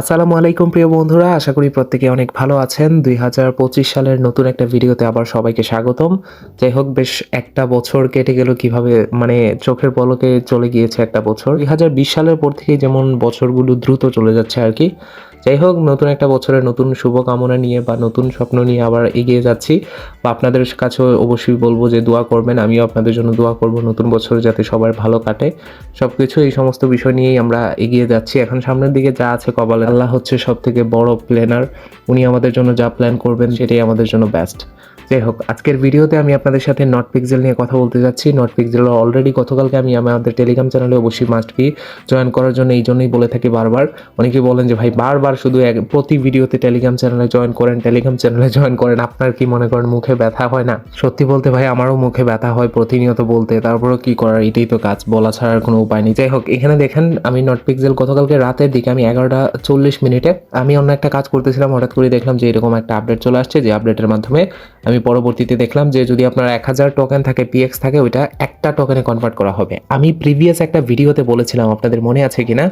আসসালামু আলাইকুম প্রিয় বন্ধুরা, আশা করি প্রত্যেকে অনেক ভালো আছেন। দুই হাজার পঁচিশ সালের নতুন একটা ভিডিওতে আবার সবাইকে স্বাগতম। যাই হোক, বেশ একটা বছর কেটে গেল কীভাবে মানে চোখের পলকে চলে গিয়েছে একটা বছর। দুই হাজার বিশ সালের পর থেকে যেমন বছরগুলো দ্রুত চলে যাচ্ছে আর কি যাই হোক, নতুন একটা বছরের নতুন শুভকামনা নিয়ে বা নতুন স্বপ্ন নিয়ে আবার এগিয়ে যাচ্ছি। বা আপনাদের কাছেও অবশ্যই বলব যে দোয়া করবেন, আমিও আপনাদের জন্য দোয়া করব নতুন বছর যাতে সবার ভালো কাটে। সব কিছু এই সমস্ত বিষয় নিয়েই আমরা এগিয়ে যাচ্ছি। এখন সামনের দিকে যা আছে কবাল আল্লাহ হচ্ছে সব থেকে বড় প্ল্যানার উনি আমাদের জন্য যা প্ল্যান করবেন, সেটাই আমাদের জন্য বেস্ট যাই হোক, আজকের ভিডিওতে আমি আপনাদের সাথে নট পিক্সেল নিয়ে কথা বলতে যাচ্ছি। নট পিক্সেল অলরেডি গতকালকে আমি আমাদের টেলিগ্রাম চ্যানেলে অবশ্যই মাস্ট বি জয়েন করার জন্য এই জন্যই বলে থাকি বারবার। অনেকে বলেন যে, ভাই, বারবার শুধু এক, প্রতি ভিডিওতে টেলিগ্রাম চ্যানেলে জয়েন করেন টেলিগ্রাম চ্যানেলে জয়েন করেন, আপনার কি মনে করেন মুখে ব্যথা হয় না? সত্যি বলতে ভাই, আমারও মুখে ব্যথা হয় প্রতিনিয়ত বলতে, তারপরেও কি করার, এটাই তো কাজ, বলা ছাড়ার কোনো উপায় নেই। যাই হোক, এখানে দেখেন, আমি নট পিক্সেল গতকালকে রাতের দিকে আমি এগারোটা চল্লিশ মিনিটে আমি অন্য একটা কাজ করতেছিলাম, হঠাৎ করে দেখলাম যে, এরকম একটা আপডেট চলে আসছে, যে আপডেটের মাধ্যমে আমি পরবর্তীতে দেখলাম যে যদি আপনার এক হাজার টোকেন থাকে পিএক্স থাকে, ওইটা একটা টোকেনে কনভার্ট করা হবে। আমি প্রিভিয়াস একটা ভিডিওতে বলেছিলাম, আপনাদের মনে আছে কিনা?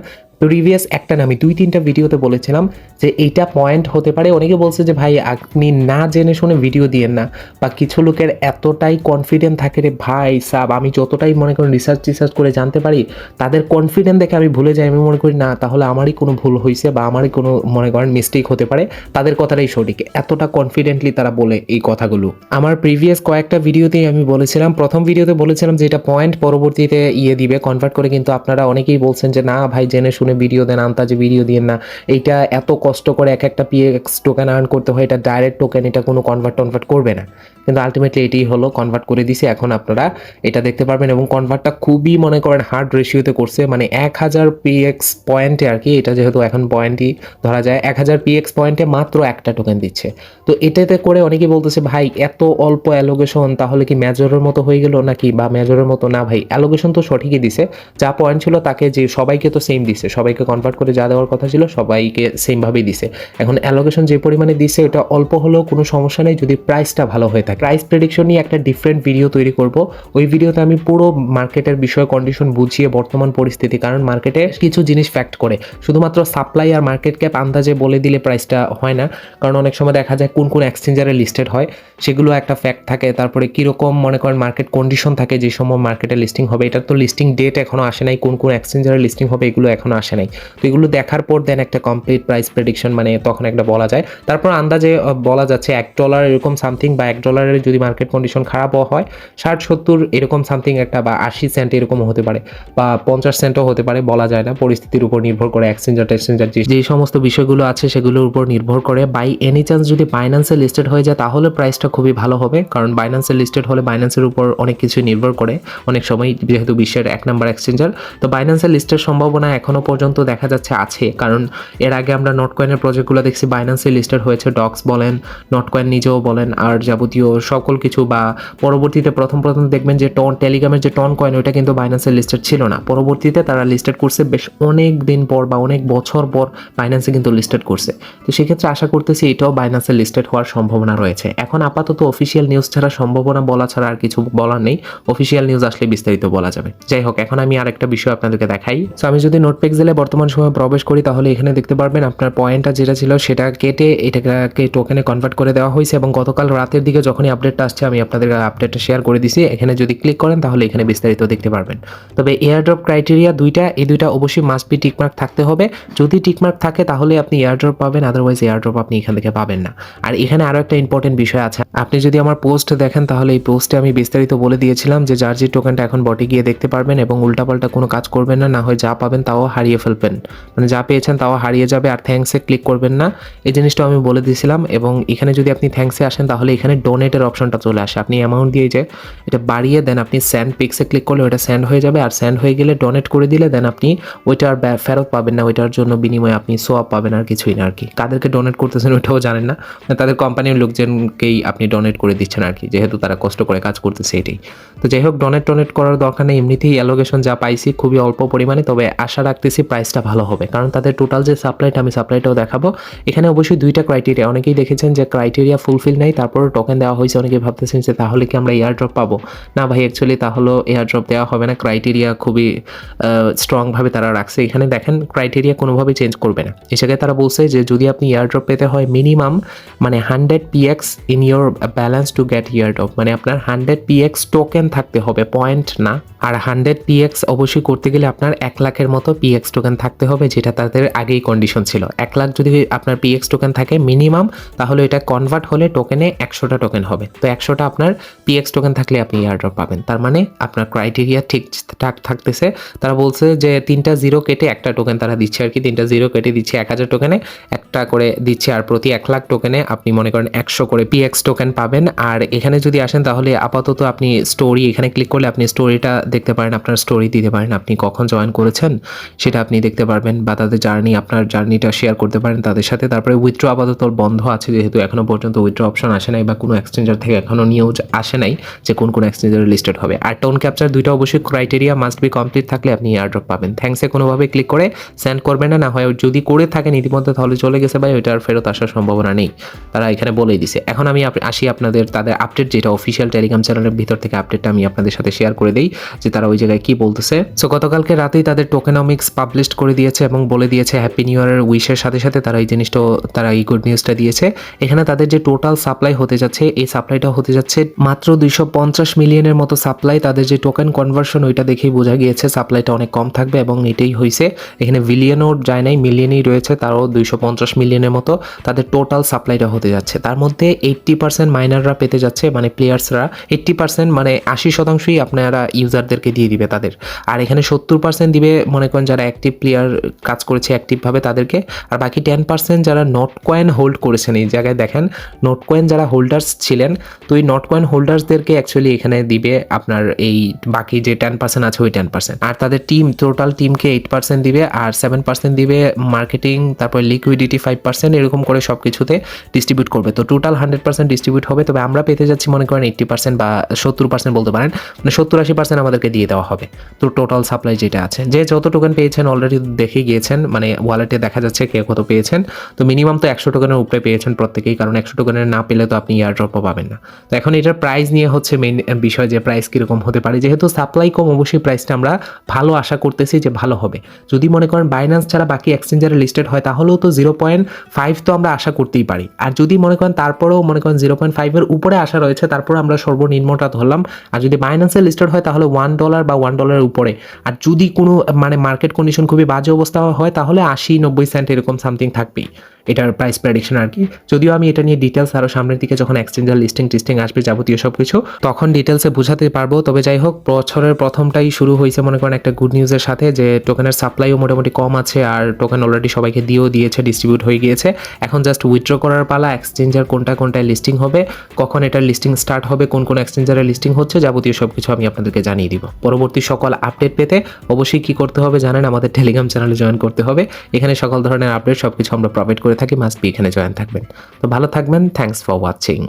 প্রিভিয়াস একটা না, আমি দুই, তিনটা ভিডিওতে বলেছিলাম যে এইটা পয়েন্ট হতে পারে। অনেকে বলছে যে, ভাই, আপনি না জেনে শুনে ভিডিও দিয়েন না। বা কিছু লোকের এতটাই কনফিডেন্ট থাকে রে ভাই, সাব, আমি যতটাই মনে করেন রিসার্চ টিসার্চ করে জানতে পারি, তাদের কনফিডেন্ট দেখে আমি ভুলে যাই। আমি মনে করি, না, তাহলে আমারই কোনো ভুল হয়েছে বা আমারই কোনো, মনে করেন মিস্টেক হতে পারে। তাদের কথাটাই সঠিক। এতটা কনফিডেন্টলি তারা বলে এই কথাগুলো। আমার প্রিভিয়াস কয়েকটা ভিডিওতেই আমি বলেছিলাম, প্রথম ভিডিওতে বলেছিলাম যে, এটা পয়েন্ট পরবর্তীতে ইয়ে দিবে। কনভার্ট করে কিন্তু আপনারা অনেকেই বলছেন যে, না, ভাই, জেনে শুনে ভিডিও দেন আন্তাজে ভিডিও দিয়েন না। এইটা এত কষ্ট করে এক একটা পিএক্স টোকেন আর্ন করতে হয়, এটা ডাইরেক্ট টোকেন এটা কোনো কনভার্ট টনভার্ট করবে না। কিন্তু আলটিমেটলি এটাই হলো কনভার্ট করে দিছে। এখন আপনারা এটা দেখতে পারবেন এবং কনভার্টটা খুবই মনে করেন হার্ড রেশিওতে করছে। মানে এক হাজার পিএক্স পয়েন্টে আর কি, এটা যেহেতু এখন পয়েন্টই ধরা যায়, এক হাজার পিএক্স পয়েন্টে মাত্র একটা টোকেন দিচ্ছে। তো এটাতে করে অনেকেই বলতেছে, ভাই, এত অল্প অ্যালোগেশন তাহলে কি মেজরের মতো হয়ে গেল নাকি? বা মেজরের মতো না ভাই অ্যালোগেশন তো সঠিকই দিছে। যা পয়েন্ট ছিল তাকে যে সবাইকে তো সেম দিছে। সবাইকে কনভার্ট করে যা দেওয়ার কথা ছিল সবাইকে সেমভাবেই দিছে। এখন অ্যালোকেশন যে পরিমাণে দিছে এটা অল্প হলেও কোনো সমস্যা নেই যদি প্রাইসটা ভালো হয়ে থাকে। প্রাইস প্রেডিকশন নিয়ে একটা ডিফারেন্ট ভিডিও তৈরি করব। ওই ভিডিওতে আমি পুরো মার্কেটের বিষয় কন্ডিশন বুঝিয়ে বর্তমান পরিস্থিতি, কারণ মার্কেটে কিছু জিনিস ফ্যাক্ট করে। শুধুমাত্র সাপ্লাই আর মার্কেট ক্যাপ আন্দাজে বলে দিলে প্রাইসটা হয় না, কারণ অনেক সময় দেখা যায় কোন কোন এক্সচেঞ্জারে লিস্টেড হয়, সেগুলো একটা ফ্যাক্ট থাকে। তারপরে কীরকম মনে করেন মার্কেট কন্ডিশন থাকে, যে সময় মার্কেটে লিস্টিং হবে, এটার তো লিস্টিং ডেট এখনও আসে নাই, কোন কোন এক্সচেঞ্জারে লিস্টিং হবে, এগুলো এখনও আসে নাই। তো এগুলো দেখার পর দেন একটা কমপ্লিট প্রাইস প্রেডিকশন মানে তখন একটা বলা যায়। তারপর আন্দাজে বলা যাচ্ছে এক ডলার এরকম সামথিং বা এক ডলারের যদি মার্কেট কন্ডিশন খারাপও হয়, ষাট, সত্তর এরকম সামথিং একটা বা আশি সেন্ট এরকমও হতে পারে বা পঞ্চাশ সেন্টও হতে পারে বলা যায় না। পরিস্থিতির উপর নির্ভর করে এক্সচেঞ্জার টেক্সচেঞ্জার যে সমস্ত বিষয়গুলো আছে সেগুলোর উপর নির্ভর করে বাই এনি চান্স যদি বাইন্যান্সে লিস্টেড হয়ে যায় তাহলে প্রাইসটা খুবই ভালো হবে। কারণ বাইন্যান্সে লিস্টেড হলে বাইন্যান্সের উপর অনেক কিছু নির্ভর করে। অনেক সময় যেহেতু বিশ্বের এক নম্বর এক্সচেঞ্জার তো বাইন্যান্সের লিস্টের সম্ভাবনা এখনও পর্যন্ত দেখা যাচ্ছে আছে। কারণ এর আগে আমরা নট কয়েনের প্রজেক্টগুলো দেখছি বাইন্যান্সে লিস্টেড হয়েছে ডক্স বলেন নট কয়েন নিজেও বলেন, আর যাবতীয় সকল কিছু বা পরবর্তীতে প্রথম প্রথম দেখবেন যে টন টেলিগ্রামের যে টন কয়েন ওইটা কিন্তু বাইন্যান্সে লিস্টেড ছিল না। পরবর্তীতে তারা লিস্টেড করছে বেশ অনেক দিন পর বা অনেক বছর পর বাইন্যান্সে কিন্তু লিস্টেড করছে। তো সেক্ষেত্রে আশা করতেছি এটাও বাইন্যান্সে লিস্টেড হওয়ার সম্ভাবনা রয়েছে। এখন আপাতত অফিসিয়াল নিউজ ছাড়া সম্ভাবনা বলা ছাড়া আর কিছু বলার নেই। অফিসিয়াল নিউজ আসলে বিস্তারিত বলা যাবে। যাই হোক, এখন আমি আরেকটা বিষয় আপনাদেরকে দেখাই। তো আমি যদি নোট পেক্সেলে বর্তমান সময়ে প্রবেশ করি, তাহলে এখানে দেখতে পারবেন আপনার পয়েন্টটা যেটা ছিল সেটা কেটে এটাকে টোকেনে কনভার্ট করে দেওয়া হয়েছে এবং গতকাল রাতের দিকে যখনই আপডেটটা আসছে, আমি আপনাদের আপডেটটা শেয়ার করে দিছি। এখানে যদি ক্লিক করেন, তাহলে এখানে বিস্তারিত দেখতে পারবেন। তবে এয়ারড্রপ ক্রাইটেরিয়া দুইটা, এই দুইটা অবশ্যই মাস্ট বি টিকমার্ক থাকতে হবে। যদি টিকমার্ক থাকে, তাহলে আপনি এয়ারড্রপ পাবেন আদারওয়াইজ এয়ারড্রপ আপনি এখান থেকে পাবেন না। আর এখানে আরও একটা ইম্পর্টেন্ট বিষয় আছে। আপনি যদি আমার পোস্ট দেখেন, তাহলে এই পোস্টে আমি বিস্তারিত বলে দিয়েছিলাম যে যার যে টোকেনটা এখন বটে গিয়ে দেখতে পারবেন এবং উল্টাপাল্টা কোনো কাজ করবেন না না হয় যা পাবেন তাও হারিয়ে ফেলবেন। মানে যা পেয়েছেন তাও হারিয়ে যাবে আর থ্যাঙ্কসে ক্লিক করবেন না। এই জিনিসটা আমি বলে দিয়েছিলাম এবং এখানে যদি আপনি থ্যাঙ্কসে আসেন তাহলে এখানে ডোনেটের অপশনটা চলে আসে। আপনি অ্যামাউন্ট দিয়ে যে এটা বাড়িয়ে দেন, আপনি স্যান্ড পিক্সে ক্লিক করলে ওটা স্যান্ড হয়ে যাবে। আর স্যান্ড হয়ে গেলে ডোনেট করে দিলে দেন আপনি ওইটা আর ফেরত পাবেন না, ওইটার জন্য বিনিময়ে আপনি সোয়াপ পাবেন আর কিছুই না আর কি। কাদেরকে ডোনেট করতেছেন ওইটাও জানেন না। তাদের কোম্পানির লোকজনকেই আপনি ডোনেট করে দিচ্ছেন আর কি, যেহেতু তারা কষ্ট করে কাজ করতেছে এটাই। তো যাই হোক ডোনেট টোনেট করার দরকার নেই। এমনিতেই অ্যালোগেশন যা পাইছি খুবই অল্প পরিমাণে, তবে আশা রাখতেছি প্রাইসটা ভালো হবে। কারণ তাদের টোটাল যে সাপ্লাইটা আমি সাপ্লাইটাও দেখাবো। এখানে অবশ্যই দুইটা ক্রাইটেরিয়া অনেকেই দেখেছেন যে ক্রাইটেরিয়া ফুলফিল নাই, তারপরে টোকেন দেওয়া হয়েছে। অনেকে ভাবতেছেন যে তাহলে কি আমরা এয়ারড্রপ পাবো? না ভাই অ্যাকচুয়ালি তাহলে এয়ার ড্রপ দেওয়া হবে না। ক্রাইটেরিয়া খুবই স্ট্রংভাবে তারা রাখছে। এখানে দেখেন ক্রাইটেরিয়া কোনোভাবেই চেঞ্জ করবে না। জায়গায় তারা বলছে যে যদি আপনি এয়ারড্রপ পেতে হয় মিনিমাম মানে hundred PX in your balance to get air drop মানে আপনার হান্ড্রেড পিএক্স টোকেন থাকতে হবে পয়েন্ট না। আর হান্ড্রেড পিএক্স অবশ্যই করতে গেলে আপনার এক লাখের মতো পিএক্স টোকেন থাকতে হবে, যেটা তাদের আগেই কন্ডিশন ছিল। এক লাখ যদি আপনার পিএক্স টোকেন থাকে মিনিমাম তাহলে এটা কনভার্ট হলে টোকেনে একশোটা টোকেন হবে। তো একশোটা আপনার পিএক্স টোকেন থাকলে আপনি এয়ারড্রপ পাবেন। তার মানে আপনার ক্রাইটেরিয়া ঠিকঠাক থাকতেছে। তারা বলছে যে তিনটা জিরো কেটে একটা টোকেন তারা দিচ্ছে আর কি। তিনটা জিরো কেটে দিচ্ছে এক হাজার টোকেনে একটা করে দিচ্ছে আর প্রতি এক লাখ টোকেনে আপনি মনে করেন একশো করে পিএক্স টোকেন পাবেন। আর এখানে যদি আসেন তাহলে আপাতত আপনি স্টোরি এখানে ক্লিক করলে আপনি স্টোরিটা দেখতে পারেন, আপনার স্টোরি দিতে পারেন, আপনি কখন জয়েন করেছেন, সেটা আপনি দেখতে পারবেন বা তাদের জার্নি আপনার জার্নিটা শেয়ার করতে পারেন তাদের সাথে। তারপরে উইথড্র আপাতত বন্ধ আছে, যেহেতু এখনও পর্যন্ত উইথড্র অপশন আসে নাই বা কোনো এক্সচেঞ্জার থেকে এখনও নিউজ আসে নাই যে কোন কোন এক্সচেঞ্জারে লিস্টেড হবে। আর টোন ক্যাপচার দুইটা অবশ্যই ক্রাইটেরিয়া মাস্ট বি কমপ্লিট থাকলে আপনি এয়ারড্রপ পাবেন। থ্যাঙ্কসে কোনোভাবে ক্লিক করে সেন্ড করবেন না না হয় যদি করে থাকেন ইতিমধ্যে তাহলে চলে গেছে ভাই ওইটা আর ফেরত আসার সম্ভাবনা নেই। তারা এখানে বলেই দিছে। এখন আমি আসি আপনাদের, তাদের আপডেট যেটা অফিসিয়াল টেলিগ্রাম চ্যানেলের ভিতর থেকে আপডেটটা আমি আপনাদের সাথে শেয়ার করে দিই। যে তারা ওই জায়গায় কি বলতেছে। সো গতকালকে রাতেই তাদের টোকেনমিক্স পাবলিশ করে দিয়েছে এবং বলে দিয়েছে হ্যাপি নিউ ইয়ারের উইশের সাথে সাথে তারা এই জিনিসটাও তারা এই গুড নিউজটা দিয়েছে। এখানে তাদের যে টোটাল সাপ্লাই হতে যাচ্ছে, এই সাপ্লাইটা হতে যাচ্ছে মাত্র দুইশো পঞ্চাশ মিলিয়নের মতো সাপ্লাই তাদের যে টোকেন কনভার্সন ওইটা দেখেই বোঝা গিয়েছে সাপ্লাইটা অনেক কম থাকবে এবং এটাই হয়েছে এখানে বিলিয়নও যায় নাই মিলিয়নই রয়েছে, তারও দুইশো পঞ্চাশ মিলিয়নের মতো তাদের টোটাল সাপ্লাইটা হতে যাচ্ছে। তার মধ্যে এইট্টি পার্সেন্ট মাইনাররা পেতে যাচ্ছে মানে প্লেয়ার্সরা এইট্টি পার্সেন্ট মানে আশি শতাংশই আপনারা ইউজারদেরকে দিয়ে দিবে তাদের। আর এখানে সত্তর পার্সেন্ট দিবে, মনে করেন যারা অ্যাক্টিভ প্লেয়ার কাজ করেছে অ্যাক্টিভভাবে তাদেরকে। আর বাকি টেন পার্সেন্ট যারা নট কয়েন হোল্ড করেছেন, এই জায়গায় দেখেন নোট কয়েন যারা হোল্ডার্স ছিলেন, তো এই নট কয়েন হোল্ডার্সদেরকে অ্যাকচুয়ালি এখানে দিবে আপনার এই বাকি যে টেন পার্সেন্ট আছে ওই টেন পার্সেন্ট আর তাদের টিম টোটাল টিমকে এইট পার্সেন্ট দিবে, আর সেভেন পার্সেন্ট দিবে মার্কেটিং তারপর লিকুইডিটি ফাইভ পার্সেন্ট এরকম করে সব কিছুতে ডিস্ট্রিবিউট করবে। তো টোটাল হান্ড্রেড পার্সেন্ট ডিস্ট্রিবিউট হবে, তবে আমরা পেতে যাচ্ছি মনে করেন এইট্টি পার্সেন্ট বা সত্তর পার্সেন্ট বলতে পারেন। মানে সত্তর আশি পার্সেন্ট আমাদেরকে দিয়ে দেওয়া হবে। তো টোটাল সাপ্লাই যেটা আছে, যে যত টোকেন পেয়েছেন অলরেডি দেখে গিয়েছেন মানে ওয়ালেটে দেখা যাচ্ছে কে কত পেয়েছেন, তো মিনিমাম তো একশো টোকেনের উপরে পেয়েছেন প্রত্যেকেই, কারণ একশো টোকেনের না পেলে তো আপনি ইয়ারড্রপও পাবেন না। তো এখন এটার প্রাইস নিয়ে হচ্ছে মেইন বিষয় যে প্রাইস কীরকম হতে পারে, যেহেতু সাপ্লাই কম, অবশ্যই প্রাইসটা আমরা ভালো আশা করতেছি যে ভালো হবে। যদি মনে করেন বাইন্যান্স ছাড়া বাকি এক্সচেঞ্জারে লিস্টেড হয়, তাহলেও তো জিরো পয়েন্ট ফাইভ তো আমরা আশা করতেই পারি। আর যদি মনে করেন তারপরেও মনে করেন জিরো পয়েন্ট ফাইভের উপরে আশা রয়েছে, তারপরে আমরা সর্বনিম্নটা ধরলাম। আর যদি বাইন্যান্সে লিস্টেড হয়, তাহলে ওয়ান ডলার বা ওয়ান ডলারের উপরে। আর যদি কোনো মানে মার্কেট কন্ডিশন খুবই বাজে অবস্থা হয়, তাহলে আশি নব্বই সেন্ট এরকম সামথিং থাকবেই। এটার প্রাইস প্রেডিকশন আর কি। যদিও আমি এটা নিয়ে ডিটেলস আরও সামনের দিকে যখন এক্সচেঞ্জার লিস্টিং টিস্টিং আসবে যাবতীয় সব কিছু তখন ডিটেলসে বোঝাতে পারব। তবে যাই হোক, বছরের প্রথমটাই শুরু হয়েছে মনে করেন একটা গুড নিউজের সাথে যে টোকেনের সাপ্লাইও মোটামুটি কম আছে আর টোকেন অলরেডি সবাইকে দিয়েও দিয়েছে ডিস্ট্রিবিউট হয়ে গিয়েছে। এখন জাস্ট উইথড্র করার পালা এক্সচেঞ্জার কোনটা কোনটায় লিস্টিং হবে, কখন এটার লিস্টিং স্টার্ট হবে, কোন কোন এক্সচেঞ্জারে লিস্টিং হচ্ছে, যাবতীয় সব কিছু আমি আপনাদেরকে জানিয়ে দিব। পরবর্তী সকল আপডেট পেতে অবশ্যই কি করতে হবে জানেন, আমাদের টেলিগ্রাম চ্যানেলে জয়েন করতে হবে। এখানে সকল ধরনের আপডেট সব কিছু আমরা প্রোভাইড করে থাকি মাস্ট বি এখানে জয়েন থাকবেন। তো ভালো থাকবেন থ্যাংকস ফর ওয়াচিং